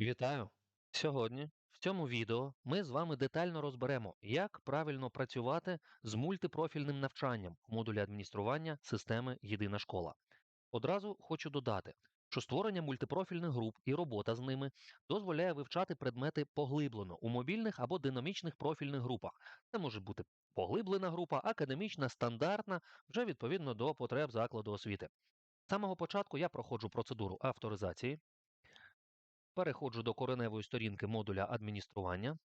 Вітаю! Сьогодні в цьому відео ми з вами детально розберемо, як правильно працювати з мультипрофільним навчанням в модулі адміністрування системи Єдина школа. Одразу хочу додати, що створення мультипрофільних груп і робота з ними дозволяє вивчати предмети поглиблено у мобільних або динамічних профільних групах. Це може бути поглиблена група, академічна, стандартна, вже відповідно до потреб закладу освіти. З самого початку я проходжу процедуру авторизації, переходжу до кореневої сторінки модуля адміністрування,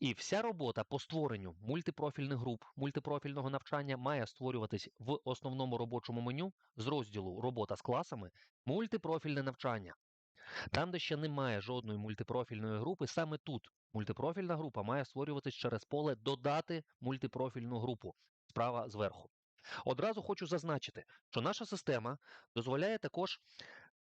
і вся робота по створенню мультипрофільних груп мультипрофільного навчання має створюватись в основному робочому меню з розділу Робота з класами мультипрофільне навчання. Там, де ще немає жодної мультипрофільної групи, саме тут мультипрофільна група має створюватись через поле Додати мультипрофільну групу справа зверху. Одразу хочу зазначити, що наша система дозволяє також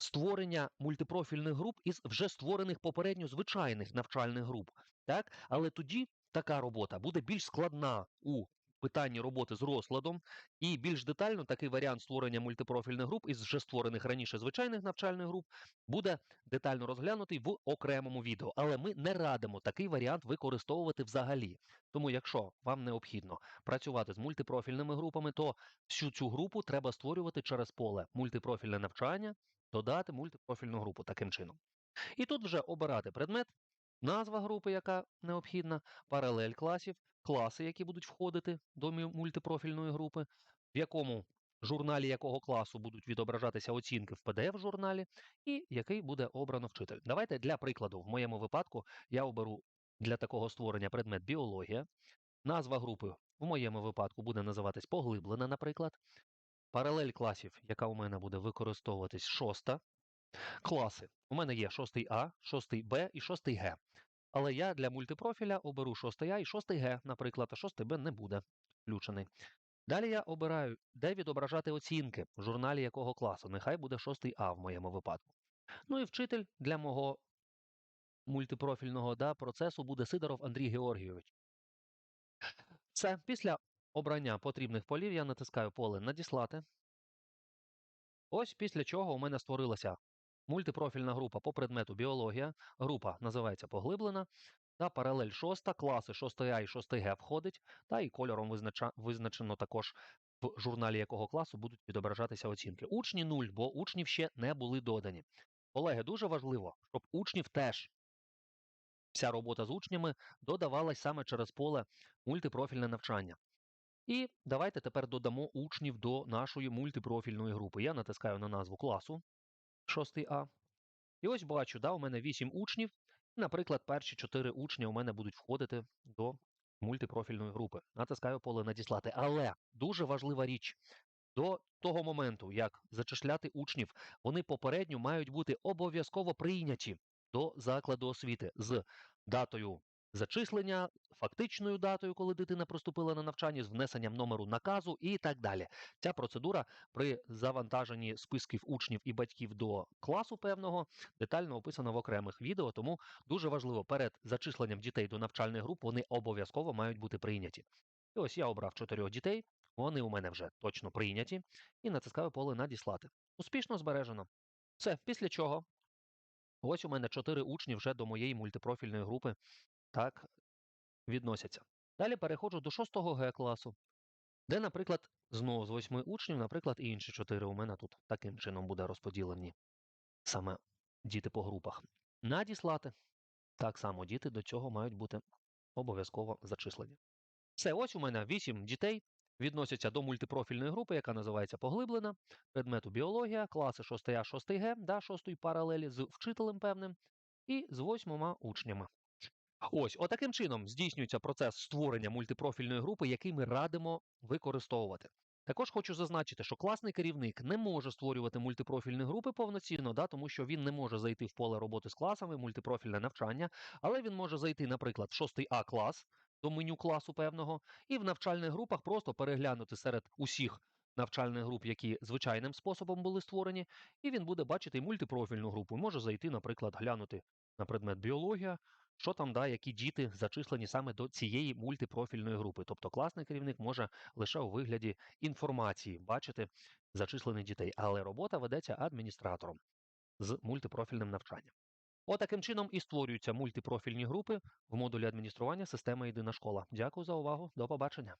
створення мультипрофільних груп із вже створених попередньо звичайних навчальних груп. Так? Але тоді така робота буде більш складна у питанні роботи з розкладом, і більш детально такий варіант створення мультипрофільних груп із вже створених раніше звичайних навчальних груп буде детально розглянутий в окремому відео. Але ми не радимо такий варіант використовувати взагалі. Тому, якщо вам необхідно працювати з мультипрофільними групами, то всю цю групу треба створювати через поле мультипрофільне навчання, додати мультипрофільну групу таким чином. І тут вже обирати предмет, назва групи, яка необхідна, паралель класів, класи, які будуть входити до мультипрофільної групи, в якому журналі якого класу будуть відображатися оцінки в pdf журналі, і який буде обрано вчитель. Давайте для прикладу, в моєму випадку я оберу для такого створення предмет біологія. Назва групи в моєму випадку буде називатись поглиблена, наприклад. Паралель класів, яка у мене буде використовуватись шоста. Класи. У мене є 6 А, 6 Б і 6 Г. Але я для мультипрофіля оберу 6 А і 6 Г, наприклад, а 6 Б не буде включений. Далі я обираю, де відображати оцінки в журналі якого класу. Нехай буде 6 А в моєму випадку. Ну і вчитель для мого мультипрофільного да, процесу буде Сидоров Андрій Георгійович. Все, після обрання потрібних полів я натискаю поле Надіслати. Ось після чого у мене створилася мультипрофільна група по предмету біологія. Група називається поглиблена. Та паралель 6, класи 6 А і 6 Г входить, та і кольором визнача- визначено також в журналі якого класу будуть відображатися оцінки. Учні 0, бо учнів ще не були додані. Колеги, дуже важливо, щоб учнів теж вся робота з учнями додавалась саме через поле мультипрофільне навчання. І давайте тепер додамо учнів до нашої мультипрофільної групи. Я натискаю на назву класу 6 А. І ось бачу, да, у мене 8 учнів. Наприклад, перші 4 учні у мене будуть входити до мультипрофільної групи. Натискаю поле надіслати. Але дуже важлива річ. До того моменту, як зачисляти учнів, вони попередньо мають бути обов'язково прийняті до закладу освіти з датою зачислення, фактичною датою, коли дитина проступила на навчання, з внесенням номеру наказу і так далі. Ця процедура при завантаженні списків учнів і батьків до класу певного детально описана в окремих відео. Тому дуже важливо перед зачисленням дітей до навчальних груп вони обов'язково мають бути прийняті. І ось я обрав чотирьох дітей. Вони у мене вже точно прийняті, і натискаю поле надіслати. Успішно збережено. Все, після чого ось у мене чотири учні вже до моєї мультипрофільної групи так відносяться. Далі переходжу до 6 Г класу, де, наприклад, знову з 8 учнів, наприклад, і інші 4 у мене тут таким чином буде розподілені саме діти по групах. Надіслати. Так само діти до цього мають бути обов'язково зачислені. Все, ось у мене 8 дітей відносяться до мультипрофільної групи, яка називається поглиблена, предмету біологія, класи 6 А, 6 Г, да, 6 паралелі з вчителем певним, і з 8 учнями. Ось, отаким чином здійснюється процес створення мультипрофільної групи, який ми радимо використовувати. Також хочу зазначити, що класний керівник не може створювати мультипрофільні групи повноцінно, да, тому що він не може зайти в поле роботи з класами, мультипрофільне навчання, але він може зайти, наприклад, в 6 А клас до меню класу певного, і в навчальних групах просто переглянути серед усіх навчальних груп, які звичайним способом були створені, і він буде бачити мультипрофільну групу. Може зайти, наприклад, глянути на предмет біологія, що там, да, які діти зачислені саме до цієї мультипрофільної групи. Тобто класний керівник може лише у вигляді інформації бачити зачислених дітей, але робота ведеться адміністратором з мультипрофільним навчанням. Отаким чином і створюються мультипрофільні групи в модулі адміністрування системи Єдина школа. Дякую за увагу. До побачення.